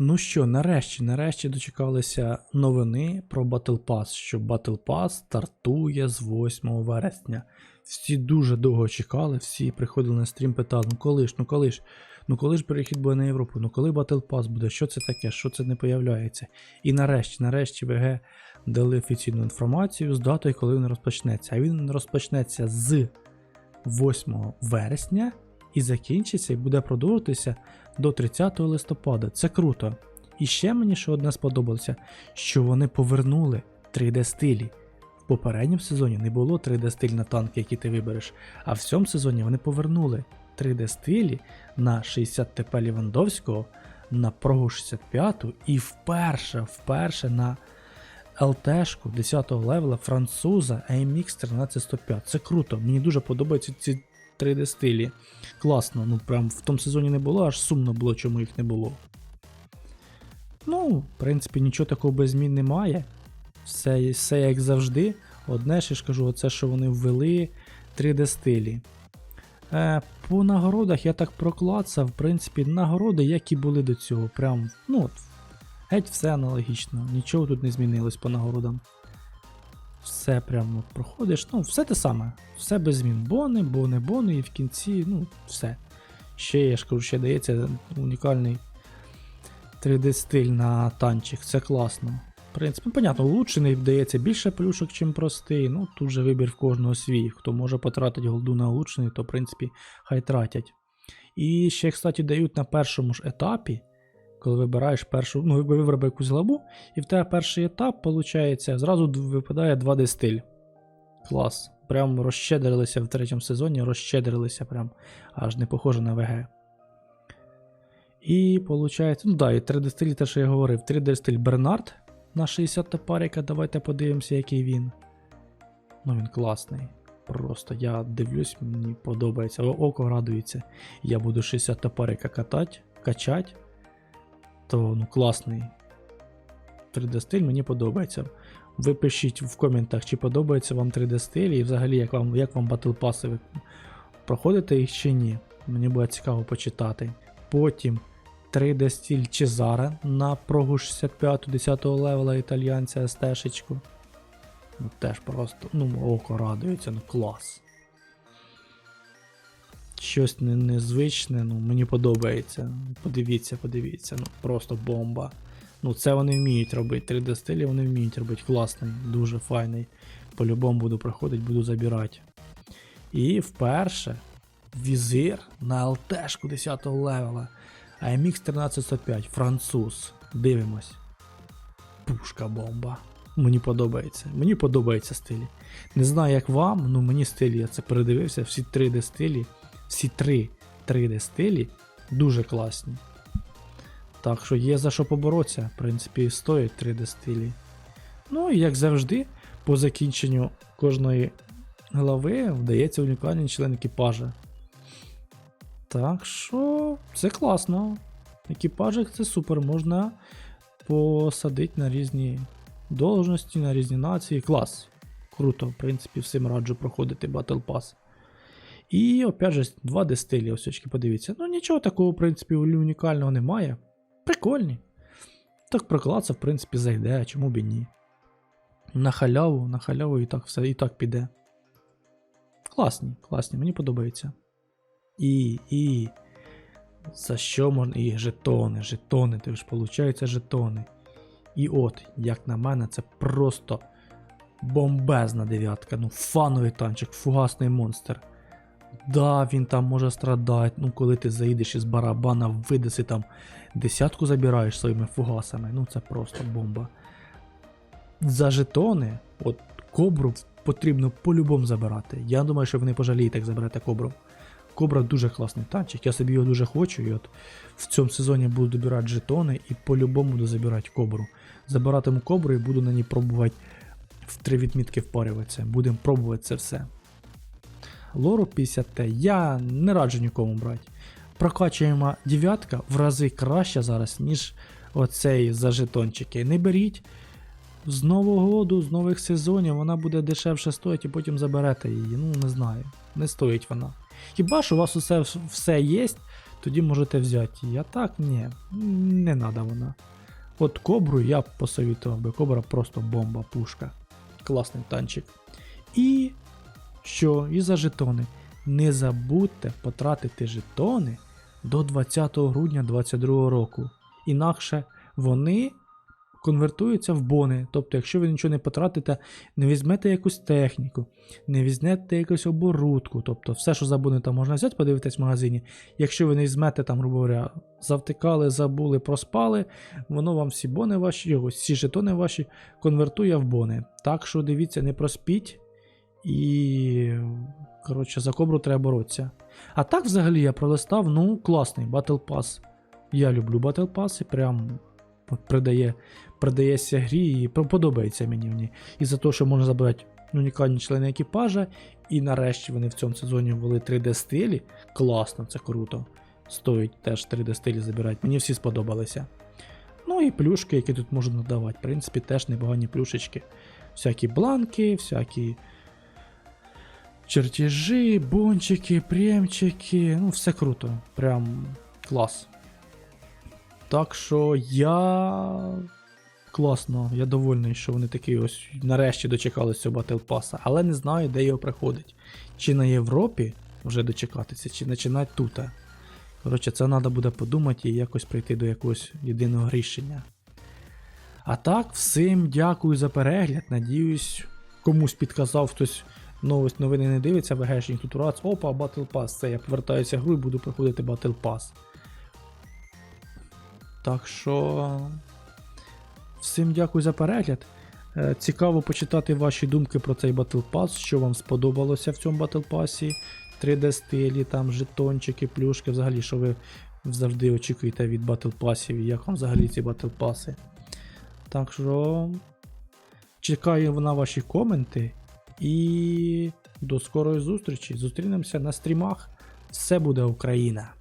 Ну що, нарешті, нарешті дочекалися новини про Battle Pass, що Battle Pass стартує з 8 вересня. Всі дуже довго чекали, всі приходили на стрім, питали, ну коли ж, ну коли ж, ну коли ж перехід буде на Європу, ну коли Battle Pass буде, що це таке, що це не появляється. І нарешті, нарешті ВГ дали офіційну інформацію з датою, коли він розпочнеться. А він розпочнеться з 8 вересня і закінчиться і буде продовжуватися до 30 листопада. Це круто. І ще мені ще одне сподобалося, що вони повернули 3D стилі. В попередньому сезоні не було 3D стиль на танки, які ти вибереш, а в цьому сезоні вони повернули 3D стилі на 60 ТП Лівандовського, на Прогу 65 і вперше, вперше на ЛТшку 10 го левела француза AMX 13105. Це круто. Мені дуже подобаються ці 3D стилі. Класно, ну прям в тому сезоні не було, аж сумно було, чому їх не було. Ну, в принципі, нічого такого без змін немає. Все, все як завжди. Одне ще ж кажу, оце, що вони ввели 3D стилі. Е, по нагородах я так проклацав, в принципі, нагороди, як і були до цього. Прям, ну, геть все аналогічно. Нічого тут не змінилось по нагородам. Все прямо проходиш, ну, все те саме. Все без змін. Бони, бони, бони, і в кінці, ну, все. Ще, я ж кажу, ще дається унікальний 3D стиль на танчик. Це класно. В принципі, ну, понятно, улучшений вдається більше плюшок, чим простий. Ну, тут же вибір в кожного свій. Хто може потратити голду на улучшений, то в принципі хай тратять. І ще, кстати, дають на першому ж етапі, коли вибираєш першу, ну, ви якусь главу, і в тебе перший етап, виходить, зразу випадає 2D стиль. Клас. Прям розщедрилися в третьому сезоні, розщедрилися прям аж не похоже на ВГ. І виходить, ну да, і 3D стиль, те, що я говорив, 3D стиль Бернард на 60 топарика. Давайте подивимося, який він. Ну він класний. Просто я дивлюсь, мені подобається. Око радується. Я буду 60 топарика катати, качати. То ну класний. 3D стиль мені подобається. Ви пишіть в коментах, чи подобається вам 3D стиль, і взагалі як вам, як вам Pass, ви проходите їх чи ні. Мені буде цікаво почитати. Потім 3D стиль Чезаре на прогу 65 10 левела італіянця СТ-шечку. Ну теж просто, ну, око радується, ну клас. Щось не, незвичне, ну мені подобається. Подивіться, подивіться, ну просто бомба. Ну, це вони вміють робити. 3D стилі вони вміють робити. Класний, дуже файний. По-любому буду проходити, буду забирати. І вперше візир на ЛТшку 10 левела. AMX 1305, француз. Дивимось. Пушка бомба. Мені подобається. Мені подобається стилі. Не знаю, як вам, але мені стилі, я це передивився, всі 3D стилі, всі три 3D стилі дуже класні. Так що є за що поборотися, в принципі, стоїть 3D стилі. Ну і як завжди, по закінченню кожної глави вдається унікальний член екіпажа. Так що це класно. Екіпажик це супер, можна посадити на різні должності, на різні нації. Клас. Круто, в принципі, всім раджу проходити Battle Pass. І опять же, 2D стилі, ось очки, подивіться. Ну нічого такого, в принципі, унікального немає. Прикольні. Так проклацав, в принципі, зайде, а чому б і ні. На халяву, на халяву і так все і так піде. Класні, класні, мені подобається. І, і. За що можна. І жетони, жетони, ти ж виходить жетони. І от, як на мене, це просто бомбезна дев'ятка. Ну, фановий танчик, фугасний монстр. Да, він там може страдати. Ну, коли ти заїдеш із барабана, видаси там десятку забираєш своїми фугасами. Ну, це просто бомба. За жетони, от кобру потрібно по-любому забирати. Я думаю, що ви не пожалієте, як заберете кобру. Кобра дуже класний танчик, я собі його дуже хочу. І от в цьому сезоні буду добирати жетони і по-любому буду забирати кобру. Забиратиму кобру і буду на ній пробувати в три відмітки впарюватися. Будемо пробувати це все. Лору 50Т я не раджу нікому брати. Прокачуємо дев'ятка в рази краще зараз, ніж оцей за жетончики. Не беріть. З Нового году, з нових сезонів вона буде дешевше стоїти і потім заберете її. Ну, не знаю. Не стоїть вона. Хіба що у вас усе все є, тоді можете взяти її. А так, ні, не треба вона. От кобру я б посовітував би. Кобра просто бомба, пушка. Класний танчик. І що? І за жетони. Не забудьте потратити жетони до 20 грудня 2022 року. Інакше вони конвертуються в бони. Тобто, якщо ви нічого не потратите, не візьмете якусь техніку, не візьмете якусь оборудку, тобто все, що за бони там можна взяти, подивитись в магазині. Якщо ви не візьмете там, грубо говоря, завтикали, забули, проспали, воно вам всі бони ваші, ось всі жетони ваші конвертує в бони. Так що дивіться, не проспіть. І. Коротше, за кобру треба боротися. А так, взагалі, я пролистав, ну, класний Battle Pass. Я люблю Battle Pass і прям придає, придається грі і по- подобається мені в ній. І за те, що можна забирати унікальні члени екіпажа, і нарешті вони в цьому сезоні ввели 3D стилі. Класно, це круто. Стоїть теж 3D стилі забирати. Мені всі сподобалися. Ну і плюшки, які тут можна надавати. В принципі, теж непогані плюшечки. Всякі бланки, всякі чертежі, бончики, премчики. Ну, все круто. Прям клас. Так що я. Класно, я довольний, що вони такі ось нарешті дочекалися цього Battle Pass, але не знаю, де його приходить. Чи на Європі вже дочекатися, чи починати тут. Коротше, це треба буде подумати і якось прийти до якогось єдиного рішення. А так, всім дякую за перегляд. Надіюсь, комусь підказав хтось новость новини не дивиться, ВГшник тут рац, опа, Battle Pass, це я повертаюся в гру і буду проходити Battle Pass. Так що. Всім дякую за перегляд. Е, Цікаво почитати ваші думки про цей Battle Pass, що вам сподобалося в цьому Battle Pass. 3D стилі, там жетончики, плюшки, взагалі, що ви завжди очікуєте від Battle Passів, і як вам взагалі ці Battle Pasси. Так що чекаю на ваші коменти і до скорої зустрічі. Зустрінемося на стрімах. Все буде Україна!